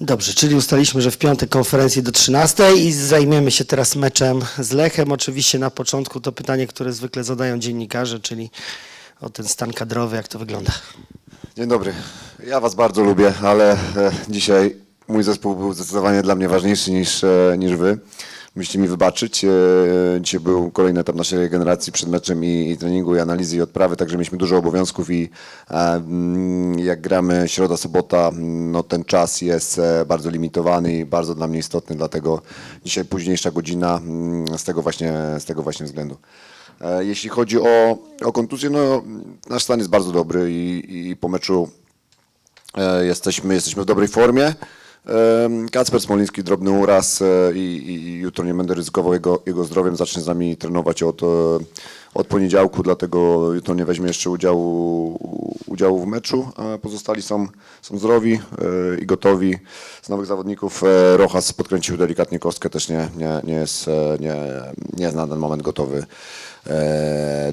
Dobrze, czyli ustaliliśmy, że w piątek konferencji do 13 i zajmiemy się teraz meczem z Lechem. Oczywiście na początku to pytanie, które zwykle zadają dziennikarze, czyli o ten stan kadrowy, jak to wygląda. Dzień dobry. Ja Was bardzo lubię, ale e, dzisiaj mój zespół był zdecydowanie dla mnie ważniejszy niż, e, niż Wy. Musicie mi wybaczyć. E, dzisiaj był kolejny etap naszej regeneracji przed meczem i, i treningu, i analizy, i odprawy, także mieliśmy dużo obowiązków i e, mm, jak gramy środa, sobota, no ten czas jest e, bardzo limitowany i bardzo dla mnie istotny, dlatego dzisiaj późniejsza godzina mm, z tego właśnie, z tego właśnie względu. Jeśli chodzi o, o kontuzję, no nasz stan jest bardzo dobry i, i po meczu jesteśmy, jesteśmy w dobrej formie. Kacper Smoliński, drobny uraz e, i, i jutro nie będę ryzykował jego, jego zdrowiem. Zacznie z nami trenować od, e, od poniedziałku, dlatego jutro nie weźmie jeszcze udziału, udziału w meczu. Pozostali są, są zdrowi e, i gotowi. Z nowych zawodników Rojas podkręcił delikatnie kostkę, też nie, nie, nie, jest, nie, nie jest na ten moment gotowy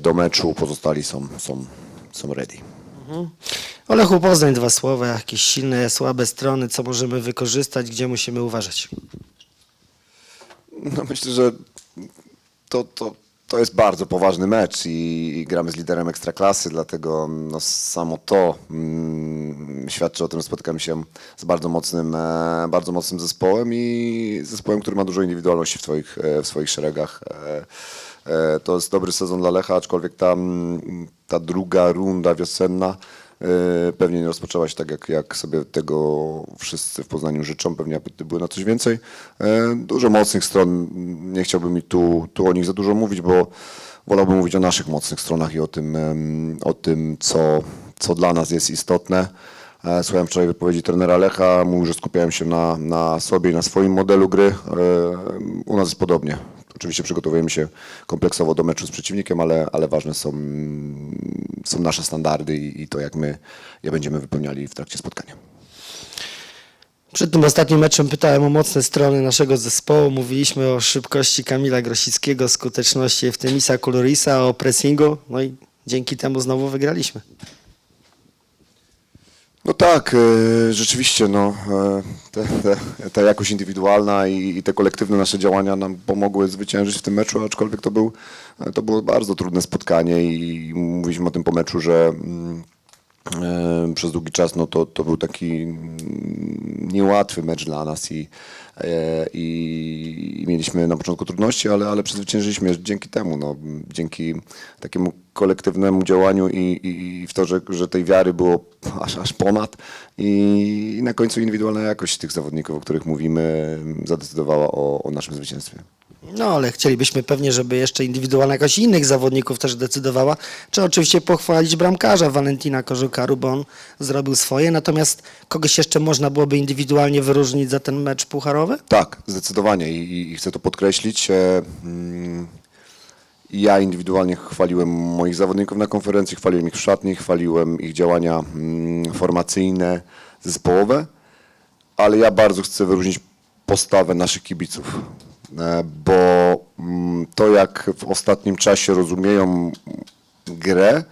do meczu. Pozostali są, są, są ready. O Lechu Poznań dwa słowa, jakieś silne, słabe strony, co możemy wykorzystać, gdzie musimy uważać. No myślę, że to, to, to jest bardzo poważny mecz i, i gramy z liderem ekstraklasy, dlatego no, samo to mm, świadczy o tym, że spotkamy się z bardzo mocnym, e, bardzo mocnym zespołem i zespołem, który ma dużo indywidualności w swoich, e, w swoich szeregach. E, e, to jest dobry sezon dla Lecha, aczkolwiek ta, ta druga runda wiosenna pewnie nie rozpoczęła się tak, jak, jak sobie tego wszyscy w Poznaniu życzą. Pewnie były na coś więcej. E, Dużo mocnych stron. Nie chciałbym mi tu, tu o nich za dużo mówić, bo wolałbym mówić o naszych mocnych stronach i o tym, o tym co, co dla nas jest istotne. E, Słuchałem wczoraj wypowiedzi trenera Lecha, mówił, że skupiałem się na, na sobie i na swoim modelu gry. E, U nas jest podobnie. Oczywiście przygotowujemy się kompleksowo do meczu z przeciwnikiem, ale, ale ważne są, są nasze standardy i, i to, jak my je będziemy wypełniali w trakcie spotkania. Przed tym ostatnim meczem pytałem o mocne strony naszego zespołu. Mówiliśmy o szybkości Kamila Grosickiego, skuteczności Eftemisa Kulurisa, o pressingu. No i dzięki temu znowu wygraliśmy. No tak, e, rzeczywiście, no, e, te, te, ta jakość indywidualna i, i te kolektywne nasze działania nam pomogły zwyciężyć w tym meczu, aczkolwiek to, był, e, to było bardzo trudne spotkanie i mówiliśmy o tym po meczu, że mm, przez długi czas no, to, to był taki mm, niełatwy mecz dla nas i, e, i, i mieliśmy na początku trudności, ale, ale przezwyciężyliśmy dzięki temu, no, dzięki takiemu kolektywnemu działaniu i, i, i w to, że, że tej wiary było aż, aż ponad i, i na końcu indywidualna jakość tych zawodników, o których mówimy, zadecydowała o, o naszym zwycięstwie. No ale chcielibyśmy pewnie, żeby jeszcze indywidualna jakość innych zawodników też decydowała. Trzeba oczywiście pochwalić bramkarza Valentina Korzukaru, bo on zrobił swoje. Natomiast kogoś jeszcze można byłoby indywidualnie wyróżnić za ten mecz pucharowy? Tak, zdecydowanie i, i chcę to podkreślić. E, mm, Ja indywidualnie chwaliłem moich zawodników na konferencji, chwaliłem ich w szatni, chwaliłem ich działania mm, formacyjne, zespołowe, ale ja bardzo chcę wyróżnić postawę naszych kibiców, bo mm, to jak w ostatnim czasie rozumieją grę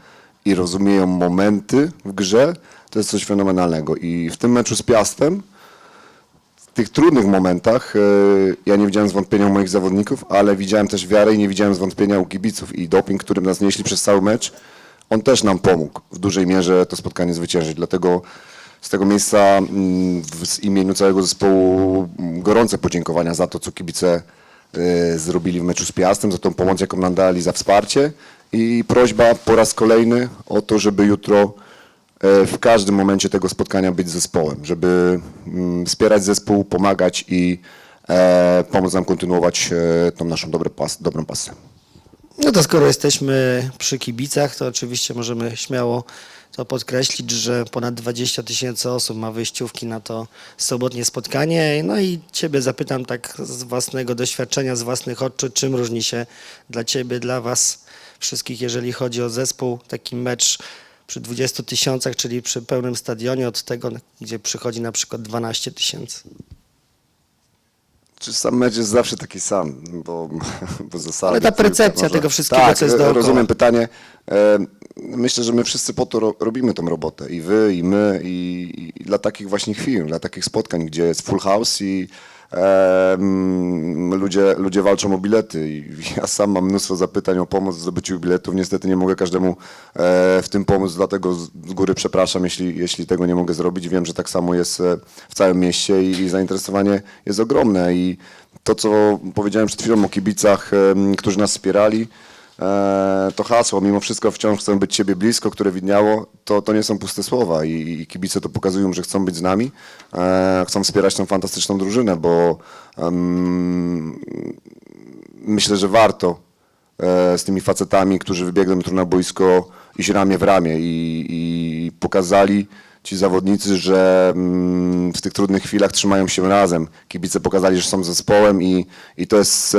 i rozumieją momenty w grze, to jest coś fenomenalnego. I w tym meczu z Piastem w tych trudnych momentach e, ja nie widziałem zwątpienia u moich zawodników, ale widziałem też wiarę i nie widziałem zwątpienia u kibiców i doping, którym nas nieśli przez cały mecz, on też nam pomógł w dużej mierze to spotkanie zwyciężyć. Dlatego z tego miejsca mm, w imieniu całego zespołu mm, gorące podziękowania za to, co kibice e, zrobili w meczu z Piastem, za tą pomoc, jaką nam dali, za wsparcie i prośba po raz kolejny o to, żeby jutro e, w każdym momencie tego spotkania być zespołem, żeby mm, wspierać zespół, pomagać i e, pomóc nam kontynuować e, tą naszą pas, dobrą pasę. No to skoro jesteśmy przy kibicach, to oczywiście możemy śmiało to podkreślić, że ponad 20 tysięcy osób ma wyjściówki na to sobotnie spotkanie. No i Ciebie zapytam tak z własnego doświadczenia, z własnych oczu, czym różni się dla Ciebie, dla Was wszystkich, jeżeli chodzi o zespół, taki mecz przy 20 tysiącach, czyli przy pełnym stadionie, od tego, gdzie przychodzi na przykład 12 tysięcy. Czy sam mecz jest zawsze taki sam, bo, bo zasady... Ale ta percepcja tego wszystkiego, tak, co jest e, dookoła. rozumiem pytanie. E, myślę, że my wszyscy po to ro, robimy tą robotę. I wy, i my, i, i dla takich właśnie chwil, dla takich spotkań, gdzie jest full house i em, ludzie, ludzie walczą o bilety. I ja sam mam mnóstwo zapytań o pomoc w zdobyciu biletów. Niestety nie mogę każdemu e, w tym pomóc, dlatego z góry przepraszam, jeśli, jeśli tego nie mogę zrobić. Wiem, że tak samo jest e, w całym mieście i, i zainteresowanie jest ogromne. I to, co powiedziałem przed chwilą o kibicach, em, którzy nas wspierali, E, to hasło, mimo wszystko wciąż chcę być Ciebie blisko, które widniało, to, to nie są puste słowa i, i kibice to pokazują, że chcą być z nami, e, chcą wspierać tą fantastyczną drużynę, bo em, myślę, że warto e, z tymi facetami, którzy wybiegli jutro na boisko, iść ramię w ramię i, i pokazali ci zawodnicy, że mm, w tych trudnych chwilach trzymają się razem. Kibice pokazali, że są zespołem i, i to jest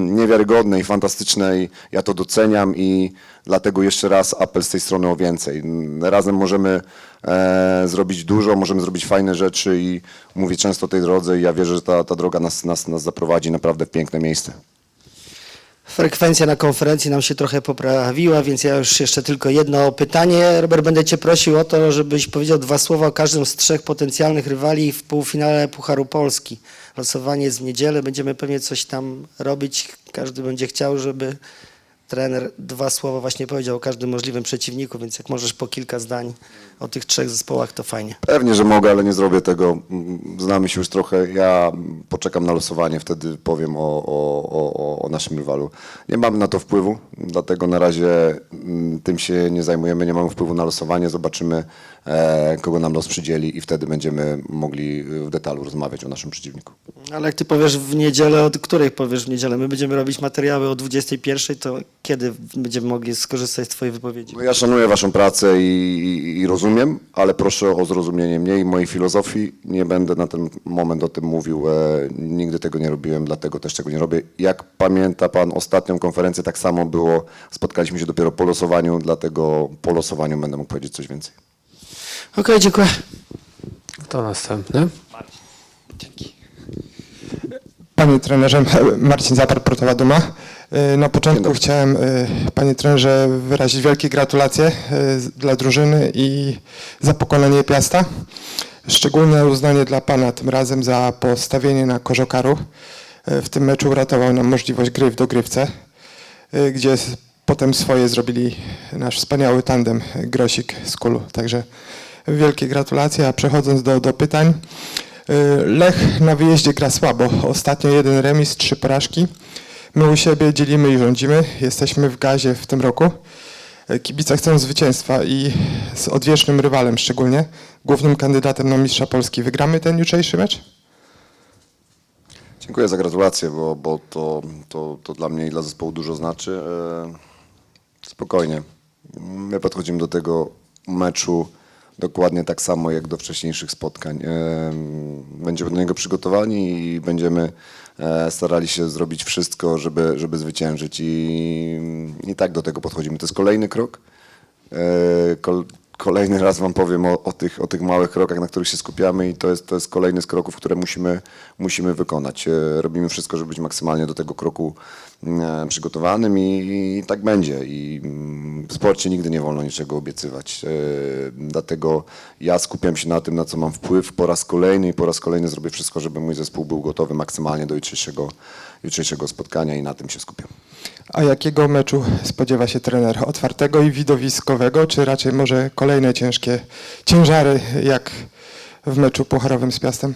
niewiarygodne i fantastyczne i ja to doceniam i dlatego jeszcze raz apel z tej strony o więcej. Razem możemy e, zrobić dużo, możemy zrobić fajne rzeczy i mówię często o tej drodze i ja wierzę, że ta, ta droga nas, nas, nas zaprowadzi naprawdę w piękne miejsce. Frekwencja na konferencji nam się trochę poprawiła, więc ja już jeszcze tylko jedno pytanie. Robert, będę Cię prosił o to, żebyś powiedział dwa słowa o każdym z trzech potencjalnych rywali w półfinale Pucharu Polski. Losowanie jest w niedzielę, będziemy pewnie coś tam robić. Każdy będzie chciał, żeby trener dwa słowa właśnie powiedział o każdym możliwym przeciwniku, więc jak możesz po kilka zdań o tych trzech zespołach, to fajnie. Pewnie, że mogę, ale nie zrobię tego. Znamy się już trochę. Ja poczekam na losowanie, wtedy powiem o, o, o, o naszym rywalu. Nie mamy na to wpływu, dlatego na razie mm, tym się nie zajmujemy. Nie mamy wpływu na losowanie. Zobaczymy, kogo nam los przydzieli i wtedy będziemy mogli w detalu rozmawiać o naszym przeciwniku. Ale jak ty powiesz w niedzielę, od której powiesz w niedzielę? My będziemy robić materiały o 21, to kiedy będziemy mogli skorzystać z twojej wypowiedzi? No ja szanuję Waszą pracę i, i, i rozumiem, ale proszę o zrozumienie mnie i mojej filozofii. Nie będę na ten moment o tym mówił. E, nigdy tego nie robiłem, dlatego też tego nie robię. Jak pamięta Pan ostatnią konferencję, tak samo było. Spotkaliśmy się dopiero po losowaniu, dlatego po losowaniu będę mógł powiedzieć coś więcej. Okej, dziękuję. Kto następny? Panie trenerze, Marcin Zapar, Portowa Duma. Y, Na początku chciałem, y, panie trenerze, wyrazić wielkie gratulacje y, z- dla drużyny i za pokonanie Piasta. Szczególne uznanie dla pana tym razem za postawienie na Korzokaru. Y, W tym meczu uratował nam możliwość gry w dogrywce, y, gdzie s- potem swoje zrobili nasz wspaniały tandem y, Grosik z Kulu. Także wielkie gratulacje, a przechodząc do, do pytań. Y, Lech na wyjeździe gra słabo. Ostatnio jeden remis, trzy porażki. My u siebie dzielimy i rządzimy. Jesteśmy w gazie w tym roku. Y, Kibice chcą zwycięstwa i z odwiecznym rywalem szczególnie, głównym kandydatem na mistrza Polski. Wygramy ten jutrzejszy mecz? Dziękuję za gratulacje, bo, bo to, to, to dla mnie i dla zespołu dużo znaczy. E, Spokojnie. My podchodzimy do tego meczu dokładnie tak samo jak do wcześniejszych spotkań. E, Będziemy do niego przygotowani i będziemy e, starali się zrobić wszystko, żeby, żeby zwyciężyć. I, I tak do tego podchodzimy. To jest kolejny krok. E, Kol, kolejny raz Wam powiem o, o, tych, o tych małych krokach, na których się skupiamy i to jest, to jest kolejny z kroków, które musimy, musimy wykonać. Robimy wszystko, żeby być maksymalnie do tego kroku przygotowanym i, i tak będzie. I w sporcie nigdy nie wolno niczego obiecywać. E, Dlatego ja skupiam się na tym, na co mam wpływ po raz kolejny i po raz kolejny zrobię wszystko, żeby mój zespół był gotowy maksymalnie do jutrzejszego, jutrzejszego spotkania i na tym się skupiam. A jakiego meczu spodziewa się trener? Otwartego i widowiskowego, czy raczej może kolejne ciężkie ciężary, jak w meczu pucharowym z Piastem?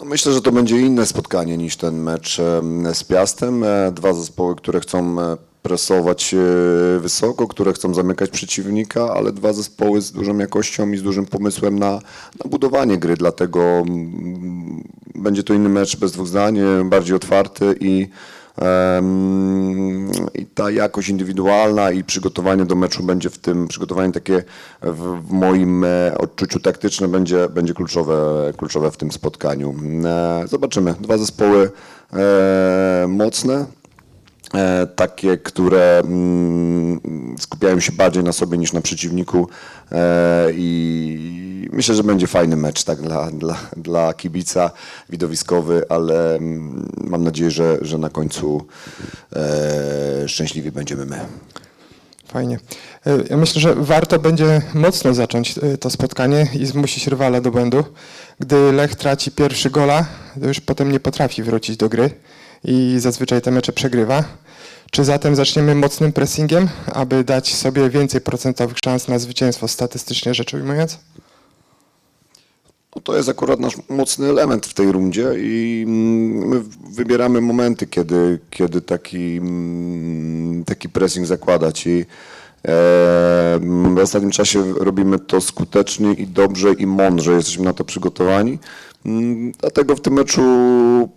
No myślę, że to będzie inne spotkanie niż ten mecz z Piastem. E, Dwa zespoły, które chcą e, presować e, wysoko, które chcą zamykać przeciwnika, ale dwa zespoły z dużą jakością i z dużym pomysłem na, na budowanie gry, dlatego mm, będzie to inny mecz bez dwóch zdań, e, bardziej otwarty i Em, I ta jakość indywidualna i przygotowanie do meczu będzie w tym, przygotowanie takie w, w moim e, odczuciu taktycznym będzie, będzie kluczowe, kluczowe w tym spotkaniu. Zobaczymy. Dwa zespoły e, mocne, takie, które mm, skupiają się bardziej na sobie niż na przeciwniku e, i myślę, że będzie fajny mecz tak dla, dla, dla kibica, widowiskowy, ale mm, mam nadzieję, że, że na końcu e, szczęśliwi będziemy my. Fajnie. E, Ja myślę, że warto będzie mocno zacząć e, to spotkanie i zmusić rywala do błędu. Gdy Lech traci pierwszy gola, to już potem nie potrafi wrócić do gry i zazwyczaj te mecze przegrywa. Czy zatem zaczniemy mocnym pressingiem, aby dać sobie więcej procentowych szans na zwycięstwo, statystycznie rzecz ujmując? No to jest akurat nasz mocny element w tej rundzie i mm, my wybieramy momenty, kiedy, kiedy taki, mm, taki pressing zakładać i e, w ostatnim czasie robimy to skutecznie i dobrze i mądrze, jesteśmy na to przygotowani. Dlatego w tym meczu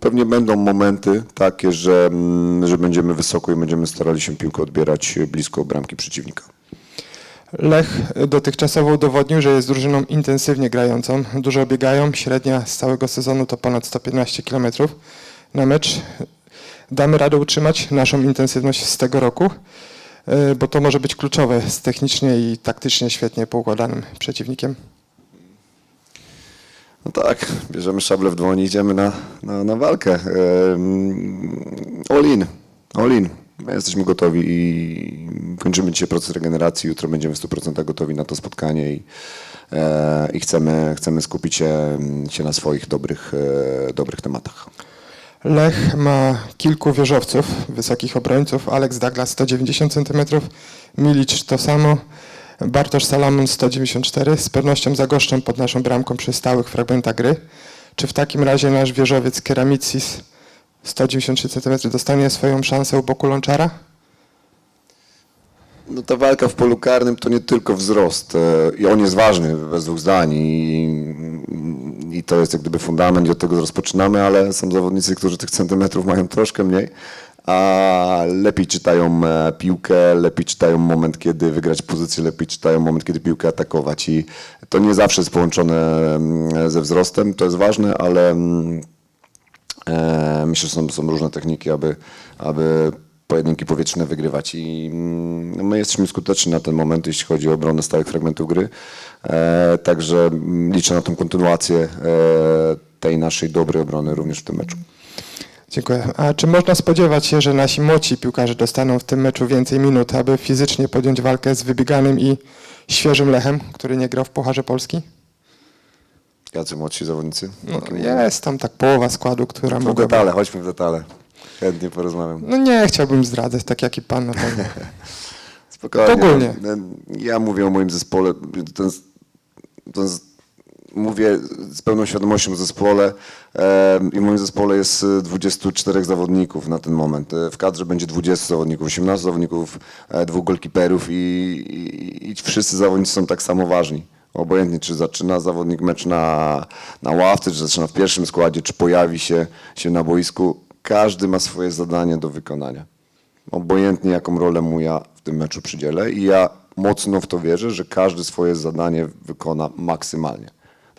pewnie będą momenty takie, że, mm, że będziemy wysoko i będziemy starali się piłkę odbierać blisko bramki przeciwnika. Lech dotychczasowo udowodnił, że jest drużyną intensywnie grającą. Dużo biegają, średnia z całego sezonu to ponad 115 km na mecz. Damy radę utrzymać naszą intensywność z tego roku, y, bo to może być kluczowe z technicznie i taktycznie świetnie poukładanym przeciwnikiem. No tak, bierzemy szable w dłoni, idziemy na, na, na walkę. All in. My jesteśmy gotowi i kończymy dzisiaj proces regeneracji. Jutro będziemy w 100% gotowi na to spotkanie i, e, i chcemy, chcemy skupić się, się na swoich dobrych, e, dobrych tematach. Lech ma kilku wieżowców, wysokich obrońców. Alex Douglas 190 cm, Milic to samo, Bartosz Salamon 194. Z pewnością zagoszczą pod naszą bramką przy stałych fragmentach gry. Czy w takim razie nasz wieżowiec Keramicis 193 cm dostanie swoją szansę u boku Łączara? No ta walka w polu karnym to nie tylko wzrost. e, I on jest ważny, bez dwóch zdań. I, I to jest jak gdyby fundament i od tego rozpoczynamy, ale są zawodnicy, którzy tych centymetrów mają troszkę mniej, a lepiej czytają e, piłkę, lepiej czytają moment, kiedy wygrać pozycję, lepiej czytają moment, kiedy piłkę atakować. I to nie zawsze jest połączone mm, ze wzrostem, to jest ważne, ale mm, E, myślę, że są, są różne techniki, aby, aby pojedynki powietrzne wygrywać i mm, my jesteśmy skuteczni na ten moment, jeśli chodzi o obronę stałych fragmentów gry. E, także liczę na tą kontynuację tej naszej dobrej obrony również w tym meczu. Dziękuję. A czy można spodziewać się, że nasi młodsi piłkarze dostaną w tym meczu więcej minut, aby fizycznie podjąć walkę z wybieganym i świeżym Lechem, który nie grał w Pucharze Polski? Jacy młodsi zawodnicy? No, jest tam tak połowa składu, która W mogłaby... detale, chodźmy w detale. Chętnie porozmawiam. No nie chciałbym zdradzać, tak jak i pan pewno. Spokojnie. Ogólnie. Ja mówię o moim zespole. Ten, ten, mówię z pełną świadomością o zespole i w moim zespole jest e, 24 zawodników na ten moment. E, W kadrze będzie 20 zawodników, 18 zawodników, e, dwóch golkiperów i, i, i wszyscy zawodnicy są tak samo ważni. Obojętnie, czy zaczyna zawodnik mecz na, na ławce, czy zaczyna w pierwszym składzie, czy pojawi się, się na boisku, każdy ma swoje zadanie do wykonania obojętnie jaką rolę mu ja w tym meczu przydzielę i ja mocno w to wierzę, że każdy swoje zadanie wykona maksymalnie.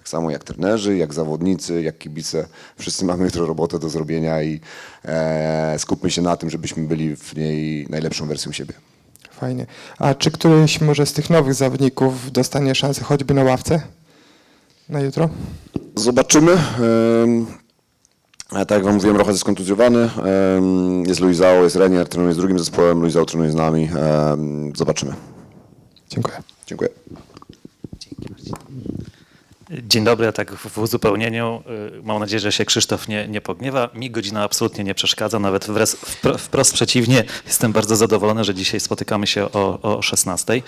Tak samo jak trenerzy, jak zawodnicy, jak kibice. Wszyscy mamy jutro robotę do zrobienia i e, skupmy się na tym, żebyśmy byli w niej najlepszą wersją siebie. Fajnie. A czy któryś może z tych nowych zawodników dostanie szansę choćby na ławce na jutro? Zobaczymy. Tak jak wam mówiłem, Rocha jest kontuzjowany. Jest Luizao, jest Renier, trenuje z drugim zespołem, Luizao trenuje z nami. Zobaczymy. Dziękuję. Dziękuję. Dzień dobry, tak w uzupełnieniu. y, Mam nadzieję, że się Krzysztof nie, nie pogniewa. Mi godzina absolutnie nie przeszkadza, nawet wprost przeciwnie. Jestem bardzo zadowolony, że dzisiaj spotykamy się o, o 16.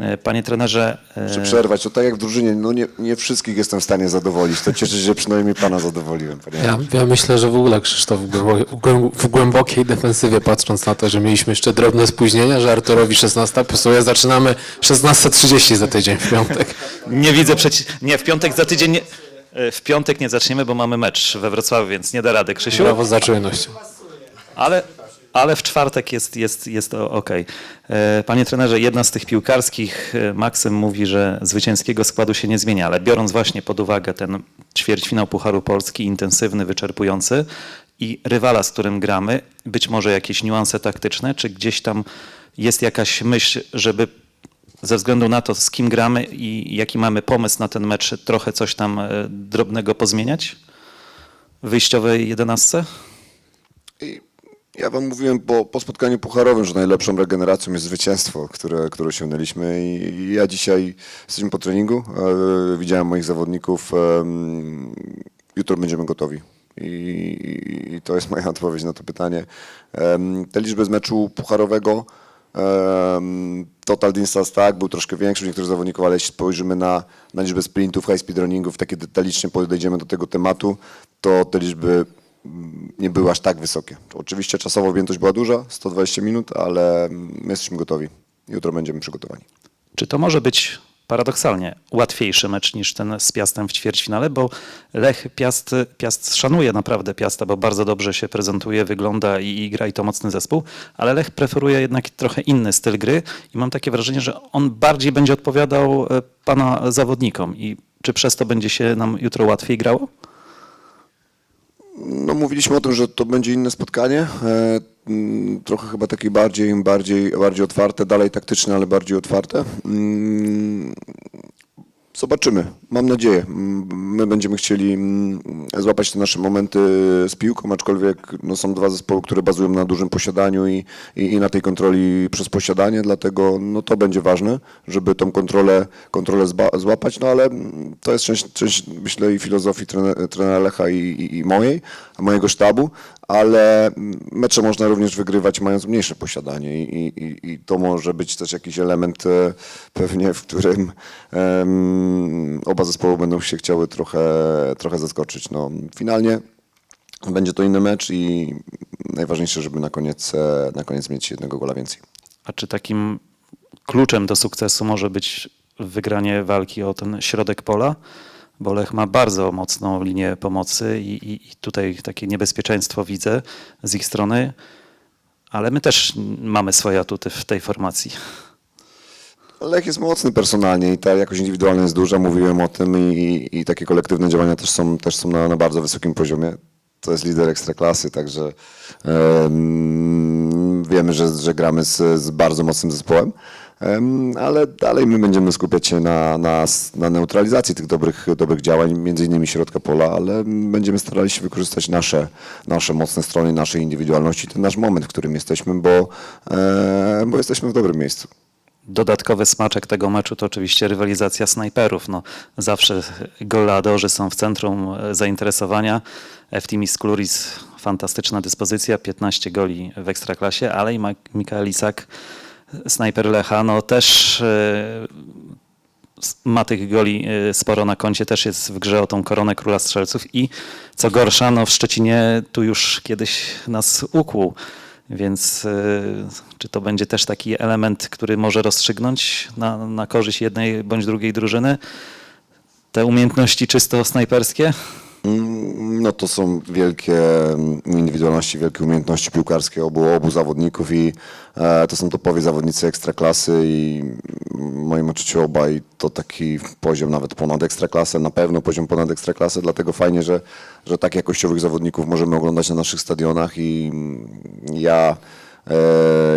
Y, Panie trenerze, y, Muszę przerwać, to tak jak w drużynie, no nie, nie wszystkich jestem w stanie zadowolić. To cieszę się, że przynajmniej pana zadowoliłem. Panie Ja, ja myślę, że w ogóle Krzysztof w, głębo, w głęb- w głębokiej defensywie, patrząc na to, że mieliśmy jeszcze drobne spóźnienia, że Arturowi 16 pasuje, zaczynamy 16.30 za tydzień w piątek. nie widzę przeci... Nie, w piątek za tydzień nie... y, W piątek nie zaczniemy, bo mamy mecz we Wrocławiu, więc nie da rady, Krzysiu. Brawo za czujność. Ale, ale w czwartek jest, jest, jest ok. Panie trenerze, jedna z tych piłkarskich, e, Maksym mówi, że zwycięskiego składu się nie zmienia, ale biorąc właśnie pod uwagę ten ćwierćfinał Pucharu Polski, intensywny, wyczerpujący i rywala, z którym gramy, być może jakieś niuanse taktyczne, czy gdzieś tam jest jakaś myśl, żeby ze względu na to, z kim gramy i jaki mamy pomysł na ten mecz, trochę coś tam e, drobnego pozmieniać w wyjściowej jedenastce? Ja wam mówiłem po, po spotkaniu pucharowym, że najlepszą regeneracją jest zwycięstwo, które, które osiągnęliśmy i, ja dzisiaj jesteśmy po treningu, e, widziałem moich zawodników, em, jutro będziemy gotowi. I, I to jest moja odpowiedź na to pytanie. Em, Te liczby z meczu pucharowego, em, total distance tak, był troszkę większy niektórych zawodników, ale jeśli spojrzymy na, na liczbę sprintów, high speed runningów, takie detalicznie podejdziemy do tego tematu, to te liczby nie były aż tak wysokie. Oczywiście czasowa objętość była duża, 120 minut, ale mm, my jesteśmy gotowi. Jutro będziemy przygotowani. Czy to może być paradoksalnie łatwiejszy mecz niż ten z Piastem w ćwierćfinale, bo Lech Piast, Piast szanuje naprawdę Piasta, bo bardzo dobrze się prezentuje, wygląda i, i gra i to mocny zespół, ale Lech preferuje jednak trochę inny styl gry i mam takie wrażenie, że on bardziej będzie odpowiadał e, pana zawodnikom i czy przez to będzie się nam jutro łatwiej grało? No, mówiliśmy o tym, że to będzie inne spotkanie. E, mm, trochę chyba takie bardziej, bardziej, bardziej otwarte, dalej taktyczne, ale bardziej otwarte. Zobaczymy, mam nadzieję. My będziemy chcieli złapać te nasze momenty z piłką, aczkolwiek no, są dwa zespoły, które bazują na dużym posiadaniu i, i, i na tej kontroli przez posiadanie, dlatego no, to będzie ważne, żeby tą kontrolę, kontrolę złapać, no ale to jest część, część myślę i filozofii trenera, trenera Lecha i, i, i mojej, mojego sztabu, ale mecze można również wygrywać mając mniejsze posiadanie i, i, i- to może być też jakiś element e, pewnie, w którym em, oba zespoły będą się chciały trochę, trochę zaskoczyć. No, finalnie będzie to inny mecz i najważniejsze, żeby na koniec, e, na koniec mieć jednego gola więcej. A czy takim kluczem do sukcesu może być wygranie walki o ten środek pola? Bo Lech ma bardzo mocną linię pomocy i, i, i tutaj takie niebezpieczeństwo widzę z ich strony, ale my też mamy swoje atuty w tej formacji. Lech jest mocny personalnie i ta jakość indywidualna jest duża, mówiłem o tym i, i takie kolektywne działania też są, też są na, na bardzo wysokim poziomie. To jest lider ekstraklasy, także em, wiemy, że, że gramy z, z bardzo mocnym zespołem, em, ale dalej my będziemy skupiać się na, na, na neutralizacji tych dobrych, dobrych działań, między innymi środka pola, ale będziemy starali się wykorzystać nasze, nasze mocne strony, nasze indywidualności, ten nasz moment, w którym jesteśmy, bo, bo jesteśmy w dobrym miejscu. Dodatkowy smaczek tego meczu to oczywiście rywalizacja snajperów. No, zawsze goladorzy są w centrum e, zainteresowania. Eftimis Kluris, fantastyczna dyspozycja, 15 goli w Ekstraklasie, ale i Mikael Isak, snajper Lecha, no też e, ma tych goli e, sporo na koncie, też jest w grze o tą koronę króla strzelców i co gorsza, no w Szczecinie tu już kiedyś nas ukłuł. Więc y, czy to będzie też taki element, który może rozstrzygnąć na, na korzyść jednej bądź drugiej drużyny? Te umiejętności czysto snajperskie? Mm, No to są wielkie mm, indywidualności, wielkie umiejętności piłkarskie obu, obu zawodników i e, to są topowi zawodnicy ekstraklasy i w moim odczuciu obaj to taki poziom nawet ponad ekstraklasę, na pewno poziom ponad ekstraklasę, dlatego fajnie, że, że tak jakościowych zawodników możemy oglądać na naszych stadionach i mm, ja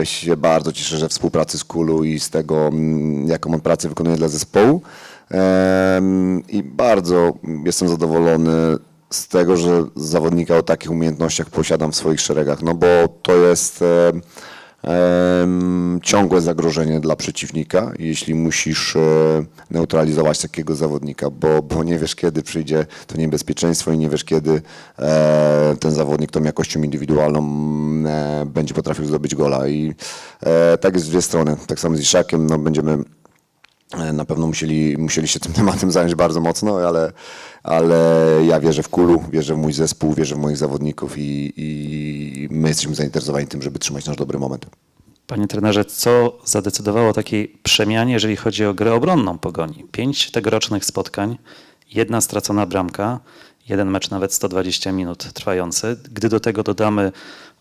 e, się bardzo cieszę, że współpracy z Kulu i z tego, mm, jaką on pracę wykonuje dla zespołu. I bardzo jestem zadowolony z tego, że zawodnika o takich umiejętnościach posiadam w swoich szeregach, no bo to jest ciągłe zagrożenie dla przeciwnika, jeśli musisz e, neutralizować takiego zawodnika, bo, bo nie wiesz kiedy przyjdzie to niebezpieczeństwo i nie wiesz kiedy e, ten zawodnik tą jakością indywidualną e, będzie potrafił zdobyć gola i tak jest w dwie strony. Tak samo z Iszakiem, no będziemy Na pewno musieli, musieli się tym tematem zająć bardzo mocno, ale, ale ja wierzę w Kulu, wierzę w mój zespół, wierzę w moich zawodników i, i my jesteśmy zainteresowani tym, żeby trzymać nasz dobry moment. Panie trenerze, co zadecydowało o takiej przemianie, jeżeli chodzi o grę obronną Pogoni? Pięć tegorocznych spotkań, jedna stracona bramka, jeden mecz nawet 120 minut trwający. Gdy do tego dodamy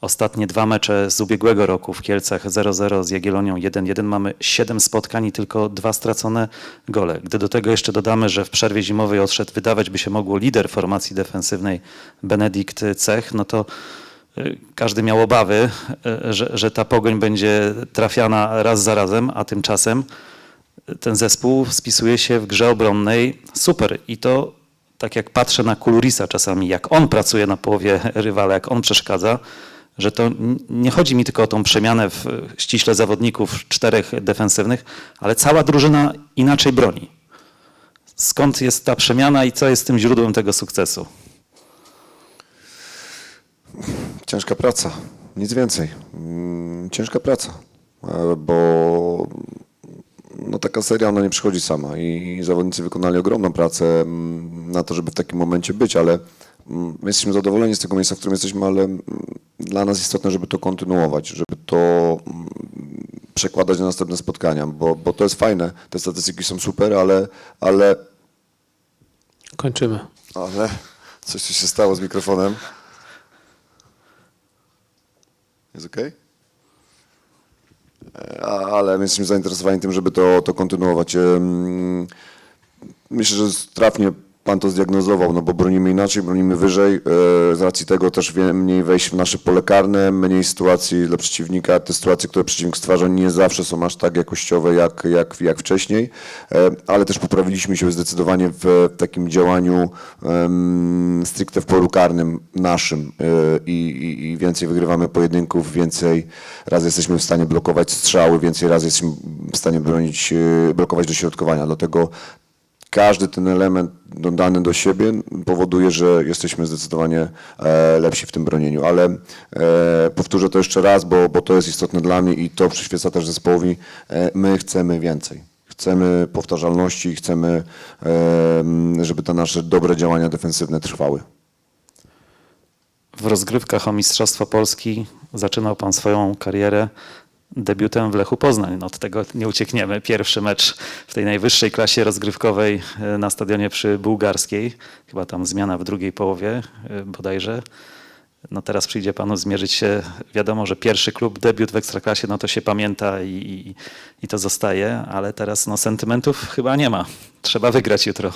ostatnie dwa mecze z ubiegłego roku w Kielcach 0-0 z Jagiellonią 1-1, mamy siedem spotkań i tylko dwa stracone gole. Gdy do tego jeszcze dodamy, że w przerwie zimowej odszedł, wydawać by się mogło, lider formacji defensywnej Benedikt Cech, no to y, każdy miał obawy, y, że, że ta pogoń będzie trafiana raz za razem, a tymczasem ten zespół spisuje się w grze obronnej super. I to tak jak patrzę na Kulurisa czasami, jak on pracuje na połowie rywala, jak on przeszkadza, że to nie chodzi mi tylko o tą przemianę w ściśle zawodników czterech defensywnych, ale cała drużyna inaczej broni. Skąd jest ta przemiana i co jest tym źródłem tego sukcesu? Ciężka praca, nic więcej. Mm, Ciężka praca, e, bo no taka seria ona nie przychodzi sama i zawodnicy wykonali ogromną pracę mm, na to, żeby w takim momencie być, ale my jesteśmy zadowoleni z tego miejsca, w którym jesteśmy, ale mm, dla nas istotne, żeby to kontynuować, żeby to mm, przekładać na następne spotkania, bo, bo to jest fajne, te statystyki są super, ale, ale, Kończymy. ale coś tu się stało z mikrofonem. Jest okej? E, Ale my jesteśmy zainteresowani tym, żeby to, to kontynuować. Em, Myślę, że trafnie pan to zdiagnozował, no bo bronimy inaczej, bronimy wyżej. E, Z racji tego też mniej wejść w nasze pole karne, mniej sytuacji dla przeciwnika. Te sytuacje, które przeciwnik stwarza, nie zawsze są aż tak jakościowe jak, jak, jak wcześniej, E, ale też poprawiliśmy się zdecydowanie w takim działaniu stricte w polu karnym naszym e, i, i, i więcej wygrywamy pojedynków, więcej raz jesteśmy w stanie blokować strzały, więcej raz jesteśmy w stanie bronić, blokować dośrodkowania. Dlatego każdy ten element dodany do siebie powoduje, że jesteśmy zdecydowanie e, lepsi w tym bronieniu. Ale e, powtórzę to jeszcze raz, bo, bo to jest istotne dla mnie i to przyświeca też zespołowi. E, my chcemy więcej. Chcemy powtarzalności, chcemy, żeby te nasze dobre działania defensywne trwały. W rozgrywkach o Mistrzostwo Polski zaczynał pan swoją karierę debiutem w Lechu Poznań. No, od tego nie uciekniemy. Pierwszy mecz w tej najwyższej klasie rozgrywkowej e, na stadionie przy Bułgarskiej. Chyba tam zmiana w drugiej połowie e, bodajże. No teraz przyjdzie panu zmierzyć się, wiadomo, że pierwszy klub, debiut w Ekstraklasie, no to się pamięta i, i, i to zostaje, ale teraz no sentymentów chyba nie ma. Trzeba wygrać jutro.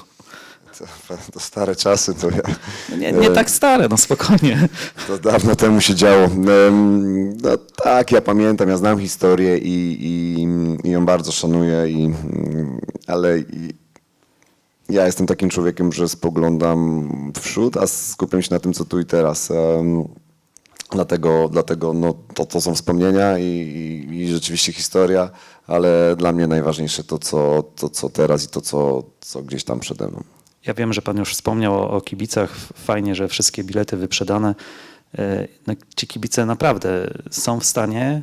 To, to stare czasy, to ja... Nie, nie tak stare, no spokojnie. To dawno temu się działo. No tak, ja pamiętam, ja znam historię i, i, i ją bardzo szanuję, i, ale i, ja jestem takim człowiekiem, że spoglądam w przód, a skupiam się na tym, co tu i teraz. Dlatego, dlatego no, to, to są wspomnienia i, i, i rzeczywiście historia, ale dla mnie najważniejsze to, co, to, co teraz i to, co, co gdzieś tam przede mną. Ja wiem, że Pan już wspomniał o, o kibicach. Fajnie, że wszystkie bilety wyprzedane. E, No, ci kibice naprawdę są w stanie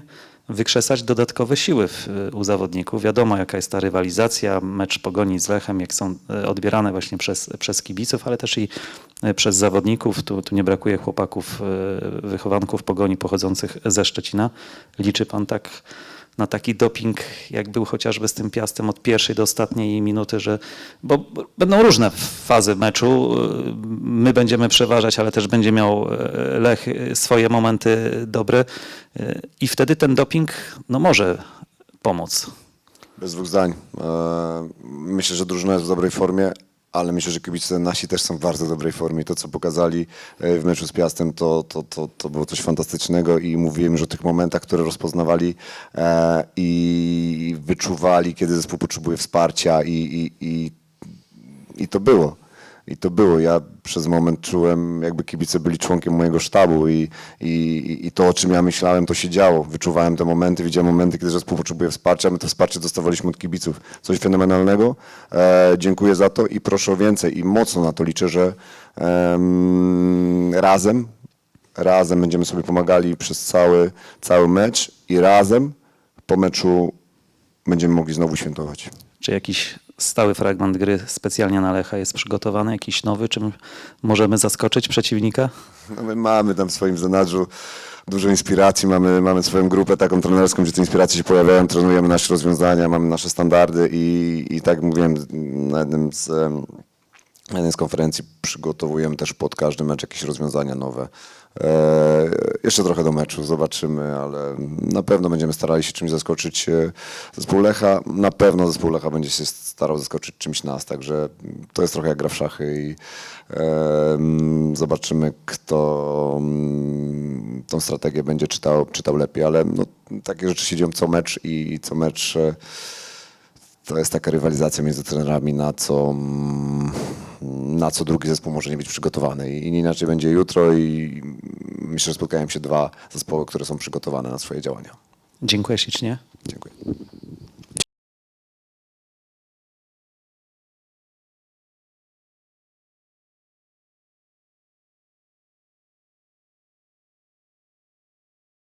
wykrzesać dodatkowe siły w, u zawodników. Wiadomo, jaka jest ta rywalizacja, mecz Pogoni z Lechem, jak są e, odbierane właśnie przez, przez kibiców, ale też i e, przez zawodników. Tu, tu nie brakuje chłopaków, wychowanków Pogoni pochodzących ze Szczecina. Liczy Pan tak na taki doping, jak był chociażby z tym Piastem od pierwszej do ostatniej minuty, że bo będą różne fazy meczu. My będziemy przeważać, ale też będzie miał e, Lech e, swoje momenty dobre e, i wtedy ten doping no, może pomóc. Bez dwóch zdań. Myślę, że drużyna jest w dobrej formie, ale myślę, że kibice nasi też są w bardzo dobrej formie. To, co pokazali e, w meczu z Piastem, to, to, to, to było coś fantastycznego i mówiłem już o tych momentach, które rozpoznawali e, i wyczuwali, kiedy zespół potrzebuje wsparcia i, i, i, i to było. I to było. Ja przez moment czułem, jakby kibice byli członkiem mojego sztabu i, i, i to, o czym ja myślałem, to się działo. Wyczuwałem te momenty, widziałem momenty, kiedy zespół potrzebuje wsparcia. My to wsparcie dostawaliśmy od kibiców. Coś fenomenalnego. E, dziękuję za to i proszę o więcej. I mocno na to liczę, że em, razem, razem będziemy sobie pomagali przez cały, cały mecz i razem po meczu będziemy mogli znowu świętować. Czy jakiś stały fragment gry specjalnie na Lecha jest przygotowany, jakiś nowy, czym możemy zaskoczyć przeciwnika? No my mamy tam w swoim zanadrzu dużo inspiracji, mamy, mamy swoją grupę taką trenerską, gdzie te inspiracje się pojawiają, trenujemy nasze rozwiązania, mamy nasze standardy i, i tak mówiłem na jednym z, na jednej z konferencji przygotowujemy też pod każdy mecz jakieś rozwiązania nowe. E, jeszcze trochę do meczu, zobaczymy, ale na pewno będziemy starali się czymś zaskoczyć e, zespół Lecha. Na pewno zespół Lecha będzie się starał zaskoczyć czymś nas, także to jest trochę jak gra w szachy i zobaczymy, kto mm, tą strategię będzie czytał, czytał lepiej, ale no, takie rzeczy się dzieją co mecz i co mecz e, to jest taka rywalizacja między trenerami, na co, mm, na co drugi zespół może nie być przygotowany. I inaczej będzie jutro i myślę, że spotkają się dwa zespoły, które są przygotowane na swoje działania. Dziękuję ślicznie. Dziękuję.